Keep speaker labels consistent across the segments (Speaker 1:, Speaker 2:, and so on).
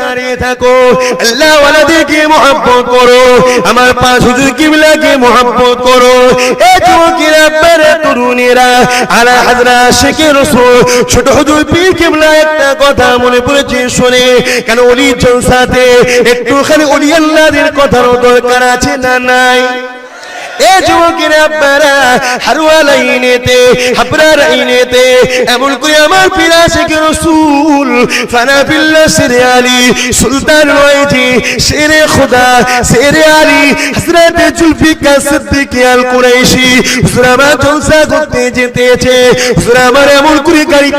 Speaker 1: দাঁড়িয়ে থাকো, আল্লাহ ওয়ালাদেরকে করো, আমার পাঁচ হুজুর কিবলাকে করো। তরুণেরা, আলা হাজরা শেখে রসুল, ছোট হুজুর পীর কিবলা একটা কথা মনে পড়েছে শুনে, কেন অলি জলসাতে একটুখানি অলি আল্লাহদের কথারও দরকার আছে না নাই? এ যুবকেরা আপনারা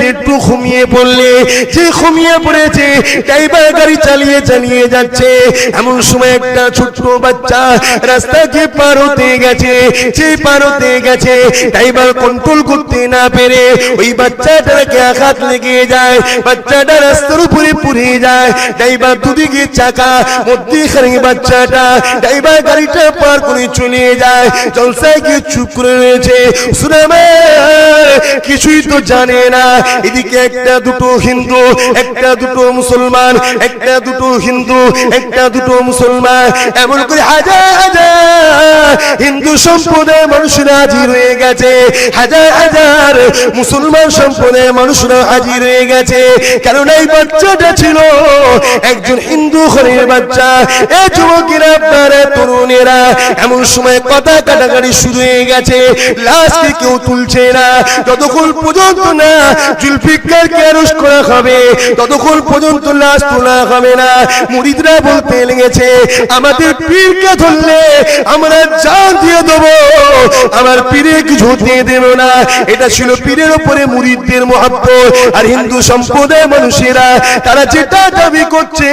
Speaker 1: একটু ঘুমিয়ে পড়লে, যে ঘুমিয়ে পড়েছে, ড্রাইভার গাড়ি চালিয়ে চালিয়ে যাচ্ছে। এমন সময় একটা ছোট্ট বাচ্চা রাস্তাকে পার হতে গেছে সে পার গেছে ড্রাইভার কন্ট্রোল করতে না পেরে ওই বাচ্চাটাকে আঘাত লেগে যায় বাচ্চাটা রাস্তার উপরে পুড়ে যায় ড্রাইভার দুদিকে চাকা, মধ্যেখানে বাচ্চাটা ড্রাইভার গাড়িটা পার করে চলে যায়। জলসায় গিয়ে চুপ করে রয়েছে। কিছুই তো জানে না। এদিকে একটা দুটো হিন্দু, একটা দুটো মুসলমান, একটা দুটো হিন্দু, একটা দুটো মুসলমান। এমন করে হাজার হাজার হিন্দু সম্প্রদায়ের মানুষরা হাজির হয়ে গেছে। হাজার হাজার মুসলমান সম্প্রদায়ের মানুষরা হাজির হয়ে গেছে। কারণ এই বাচ্চাটা ছিল একজন হিন্দু ঘরের বাচ্চা। এ যুবকেরা তরুণেরা, এমন সময় কথা কাটাকাটি শুরু হয়ে গেছে লাশকে কেউ তুলছে না। যতক্ষণ পর্যন্ত না জুলফিকারকে অ্যারেস্ট করা হবে, ততক্ষণ পর্যন্ত লাশ তোলা হবে না। মুরিদরা বলতে লেগেছে, আমাদের পীরকে ধরলে আমরা জান দিয়ে দেবো। আমার পীরে কিছু দিয়ে দেব না। এটা ছিল পীরের উপরে মুরিদদের মহাব্বত। আর হিন্দু সম্প্রদায়ের মানুষেরা, তারা যেটা দাবি করছে,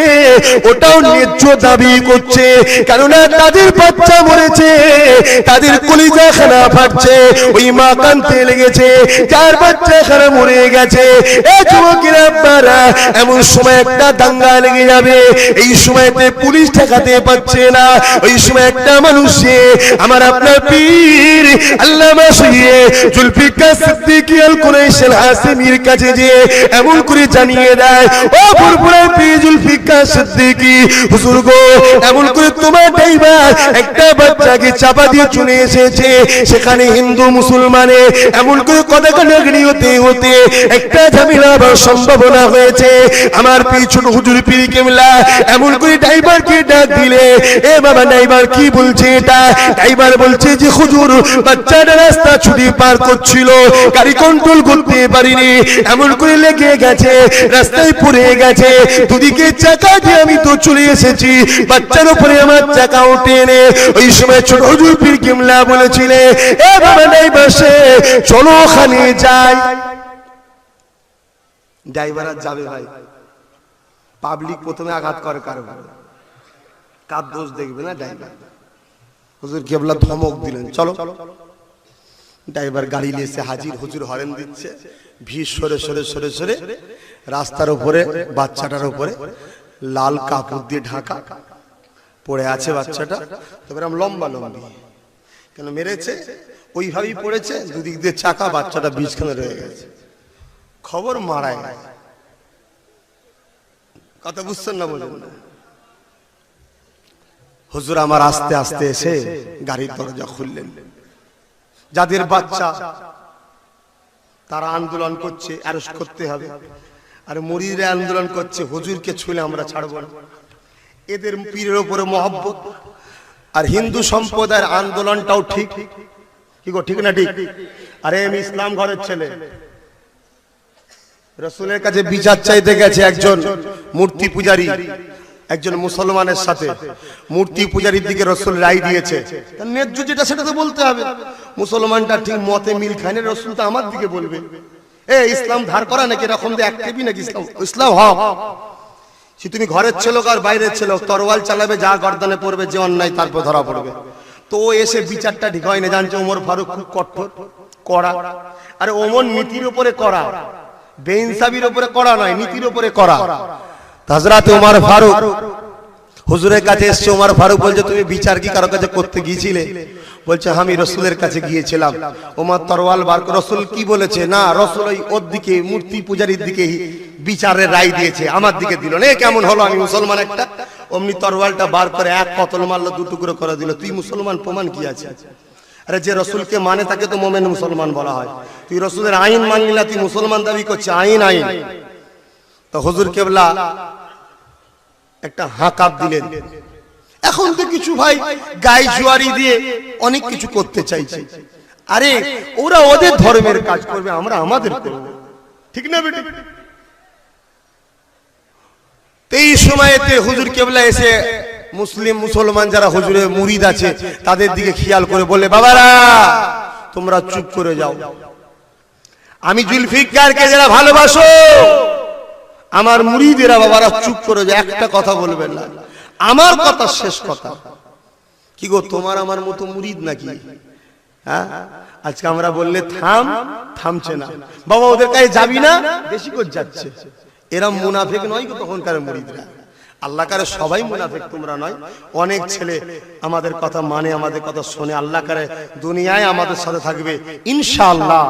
Speaker 1: ওটাও ন্যায্য দাবি করছে। কেননা তাদের বাচ্চা মরেছে তাদের কলিজা খানা ফাটছে, ওই মা কানতে লেগেছে যার বাচ্চা খানা মরে গেছে। এ যুবকেরা আপনারা এমন সময় একটা দাঙ্গা লেগে যাবে, এই সময়তে পুলিশ ঠেকাতে পারছে না। ওই সময় একটা মানুষে, আমার আপনার পীর, আল্লামা সহিয়ে জুলফিকার সিদ্দিকী আল কুরাইশেল হাসিমির কাছে যে এমন করে জানিয়ে দেয়, ও ফুরফুরের পীর জুলফিকার সিদ্দিকী, হুজুর গো, এমন করে তোমার ড্রাইভার একটা বাচ্চাকে চাপা দিয়ে চলে এসেছে? সেখানে হিন্দু, মুসলমানে এমন করে কথা কাটাকাটি হতে হতে একটা ঝামেলা আবার সম্ভাবনা হয়েছে। আমার পিছন হুজুর পীর কেমলা এমন করে ড্রাইভারকে ডাক দিলে, এ বাবা, ড্রাইভার কি বলছে এটা? ড্রাইভার বলছে যে, হুজুর, বাচ্চাটা রাস্তা ছুটি পার করছিল, গাড়ি কন্ট্রোল করতে পারিনি, এমন করে লেগে গেছে, রাস্তায় পড়ে গেছে। দুদিকে চাকা দিয়ে আমি তো চলে এসেছি, বাচ্চার উপরে আমার চাকা উঠে এনে ওই সময় ছোট হুজুর পীর কেমলা বলেছিলে, এ বাবা ড্রাইভার সে চলো ওখানে যাই। ড্রাইভার আর যাবে ভাই। পাবলিক প্রথমে আঘাত করে কারও কার দোষ দেখবে না ড্রাইভার। হুজুর কেবলা ধমক দিলেন, চলো। ড্রাইভার গাড়ি নিয়ে এসে হাজির। হুজুর হরেন দিচ্ছে। ভিড় সরে সরে সরে সরে রাস্তার উপরে, বাচ্চাটার উপরে, লাল কাপড় দিয়ে ঢাকা। পড়ে আছে বাচ্চাটা, তবে এরকম লম্বা লম্বি। কেন মেরেছে? ওইভাবেই পড়েছে, দুদিক দিয়ে চাকা বাচ্চাটা বীজখানে রয়ে গেছে। খবর মারায়। কথা বুঝছেন না বলুন? হুজুর আমার আস্তে আস্তে এসে গাড়ির দরজা খুললেন। যাদের বাচ্চা, তারা আন্দোলন করছে, অ্যারেস্ট করতে হবে। আর মরিদরা আন্দোলন করছে, হুজুরকে ছুলে আমরা ছাড়বো না। এদের পীরের উপরে মহব্বত। আর হিন্দু সম্প্রদায়ের আন্দোলনটাও ঠিক। কি গো, ঠিক না ঠিক? আরে আমি ইসলাম ঘরের ছেলে। রসুলের কাছে বিচার চাইতে গেছে একজন মূর্তি পূজারী, একজন মুসলমানের সাথে। মূর্তি পূজারীর দিকে রসুল রায় দিয়েছে। তার ন্যায্য যেটা সেটা তো বলতে হবে। মুসলমানটা ঠিক মতে মিল খায় না, রসুল তো আমার দিকে বলবে। এ, ইসলাম ধার করা নাকি এরকম দিয়ে একটিভি নাকি ইসলাম? ইসলাম হক সে তুমি ঘরের ছেলে আর বাইরের ছেলে তরোয়াল চালাবে যা গর্দনে পড়বে যে অন্যায় তারপর ধরা পড়বে। তো ও এসে বিচারটা ঠিক হয় না জানছে ওমর ফারুক খুব কঠোর করা আরে ওমর নীতির উপরে করা বেইনসাবির উপরে করা নয় নীতির উপরে করা হাজরাতে ওমর ফারুক হুজুরের কাছে এসছে ওমর ফারুক বলছে তুমি বিচার কি কারও কাছে করতে গিয়েছিলে? বলছে আমি রসুলের কাছে গিয়েছিলাম। ওমর তরওয়াল বার রসুল কি বলেছে? না রসুল ওই ওর দিকে মূর্তি পূজারীর দিকে বিচারের রায় দিয়েছে আমার দিকে দিল না। কেমন হলো? আমি মুসলমান একটা। অমনি তরওয়ালটা বার করে এক কতল মারলো দু টুকরো করে দিল। তুই মুসলমান প্রমাণ কি আছে? আরে যে রসুলকে মানে তাকে তো মোমেন মুসলমান বলা হয়। তুই রসুলের আইন মানলি না তুই মুসলমান দাবি করছে আইন আইন। তো হুজুর কেবলা একটা হাঁকাপ দিলেন। এখন তো কিছু ভাই গাই জুয়ারি দিয়ে অনেক কিছু করতে চাইছে। আরে ওরা ওদের ধর্মের কাজ করবে আমরা আমাদের করব। ঠিক না বেটি? এই সময়তে হুজুর কেবলা এসে মুসলিম, মুসলমান যারা হুজুরের মুরিদ আছে, তাদের দিকে খেয়াল করে বলে, বাবারা, তোমরা চুপ করে যাও। আমি জুলফিকারকে যারা ভালোবাসো, আমার মুরিদেরা বাবারা চুপ করে যায় একটা কথা বলবেন না। আমার কথা শেষ কথা। কি গো, তোমার আমার মতো মুরিদ নাকি? হ্যাঁ? আজকে আমরা বললে থাম, থামছে না। বাবা ওদের কাছে যাবি না, বেশি করে যাচ্ছে। এরা মুনাফেক নয় তখনকার মুরিদরা। আল্লাহ কারে সবাই মুনাফেক, তোমরা নয়। অনেক ছেলে আমাদের কথা মানে আমাদের কথা শোনে। আল্লাহ কারে দুনিয়ায় আমাদের সাথে থাকবে। ইনশাআল্লাহ,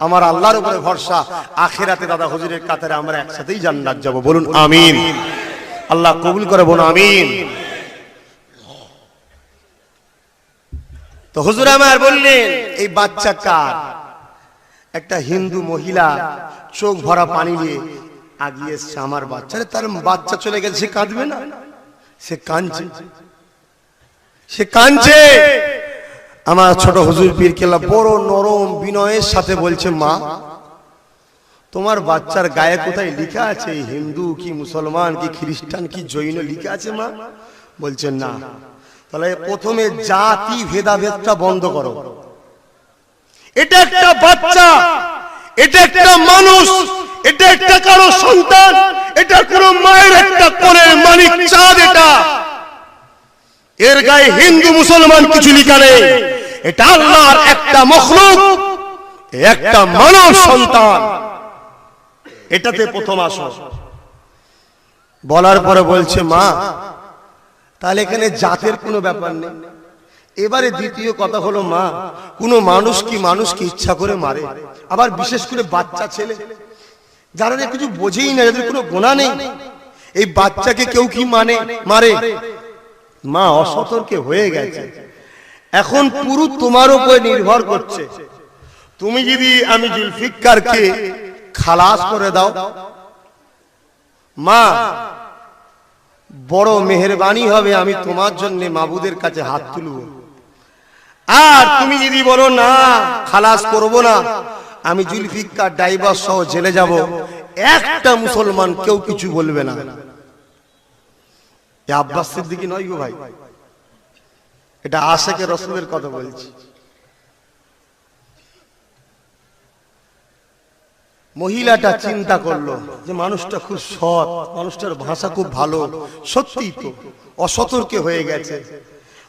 Speaker 1: আমার আল্লাহর উপরে ভরসা। আখেরাতে দাদা হুজুরের কাতারে আমরা একসাথেই জান্নাত যাব। বলুন, আমিন। আল্লাহ কবুল করে বলুন, আমিন। তো হুজুর আমার বললেন, এই বাচ্চা কার? একটা হিন্দু মহিলা চোখ ভরা পানি নিয়ে আগিয়ে এসছে আমার বাচ্চা তার বাচ্চা চলে গেছে, সে কাঁদবে না। সে কাঁদছে। সে কাঁদছে। আমার ছোট হুজুর পীর কেল্লা বড় নরম বিনয়ের সাথে বলছে, মা, তোমার বাচ্চার গায়ে কোথায় লেখা আছে? হিন্দু কি মুসলমান কি খ্রিস্টান কি জৈন লেখা আছে, মা? বলছেন না। তাহলে প্রথমে জাতি ভেদাভেদটা বন্ধ করো। এটা একটা বাচ্চা। এটা একটা মানুষ। এটা একটা কারও সন্তান, এটা কোনো মায়ের একটা কোলের মালিক চাঁদ এটা এর গায়ে হিন্দু মুসলমান কিছু লিখা নেই। এটা আল্লাহর একটা মখলুক, একটা মানব সন্তান। এটাতে প্রথম আসো বলার পরে বলছে, মা, তাহলে এখানে জাতের কোনো ব্যাপার নেই। এবারে দ্বিতীয় কথা হলো, মা, কোনো মানুষ কি মানুষকে ইচ্ছা করে মারে? আবার বিশেষ করে বাচ্চা ছেলে যারা কিছু বোঝেই না, যাদের কোনো গোনা নেই, এই বাচ্চাকে কেউ কি মানে? মারে। মা অসতর্কে হয়ে গেছে। এখন পুরো তোমার উপরে নির্ভর করছে। তুমি যদি আমি জুলফিকারকে খালাস করে দাও, মা, বড় মেহরবানি হবে আমি তোমার জন্য মাবুদের কাছে হাত তুলব। আর তুমি যদি বলো, না, খালাস করব না আমি জুলফিকার ড্রাইভার সহ জেলে যাব। একটা মুসলমান কেউ কিছু বলবে না। এ আব্বাস সিদ্দিকি নয় গো ভাই। এটা আশেকে রসুলের কথা বলছি। মহিলাটা চিন্তা করল যে মানুষটা খুব সৎ, মানুষটার ভাষা খুব ভালো সত্যি তো অসতর্কে হয়ে গেছে।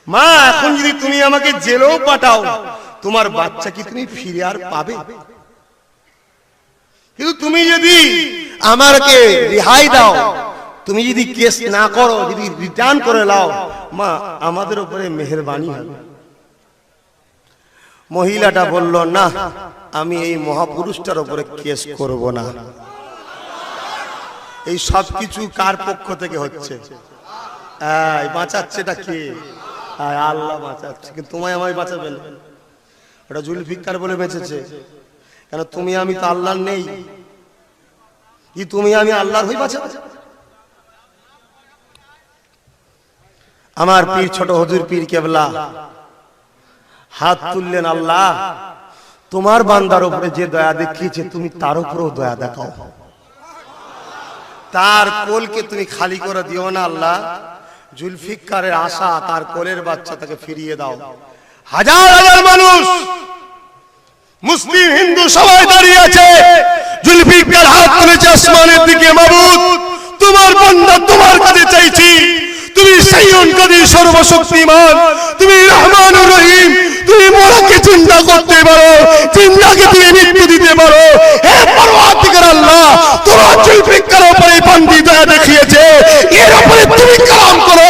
Speaker 1: মা, এখন যদি তুমি আমাকে জেলেও পাঠাও, তোমার বাচ্চা কি তুমি ফিরে আর পাবে? কিন্তু তুমি যদি আমাকে রেহাই দাও, তুমি যদি কেস না করো, যদি রিটার্ন করে লাও, মা, আমাদের উপরে মেহরবানি হবে। মহিলাটা বলল, না, আমি এই মহাপুরুষটার উপরে কেস করব না। এই সব কিছু কার পক্ষ থেকে হচ্ছে? বাঁচাচ্ছেটা কে? আল্লাহ বাঁচাচ্ছে তোমায় আমায় বাঁচাবে না ওটা জুলফিকার বলে বেঁচেছে। কেন তুমি আমি তো আল্লাহর নেই? কি তুমি আমি আল্লাহর হই বাঁচাবে আমার পীর ছোট হজুর পীর কেবলা, হাত তুললেন আল্লাহ, তোমার বান্দার উপরে যে দয়া দেখিয়েছে, তুমি তার উপরেও দয়া দেখাও। তার কোলকে তুমি খালি করে দিও না আল্লাহ জুলফিকারের আশা তার কোলের বাচ্চা তাকে ফিরিয়ে দাও। হাজার হাজার মানুষ মুসলিম হিন্দু সবাই দাঁড়িয়ে আছে। জুলফিকার হাত তুলেছে আসমানের দিকে মাবুদ। তোমার বান্দা তোমার কাছে চাইছি। তুমি সাইয়ুন কাদির সর্বশক্তিমান। তুমি রহমানুর রহিম। তুমি মরাকে চিন্তা করতে পারো। চিন্তাকে তুমি মৃত্যু দিতে পারো। হে পরওয়ারদিগার আল্লাহ তোমার জুলফিকার উপরে বান্দি দয়া দেখিয়েছে। এর উপরে তুমি কালাম করো।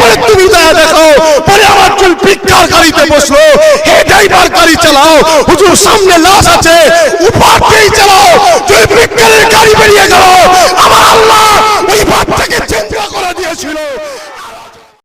Speaker 1: পরে তুমি দয়া দেখো পরে আমার চুল ভিক্ষার গাড়িতে বসল। ড্রাইভার গাড়ি চালাও। হুজুর সামনে লাশ আছে। উপারকেই চালাও। তুই বিজ্ঞানের গাড়ি বেরিয়ে যাও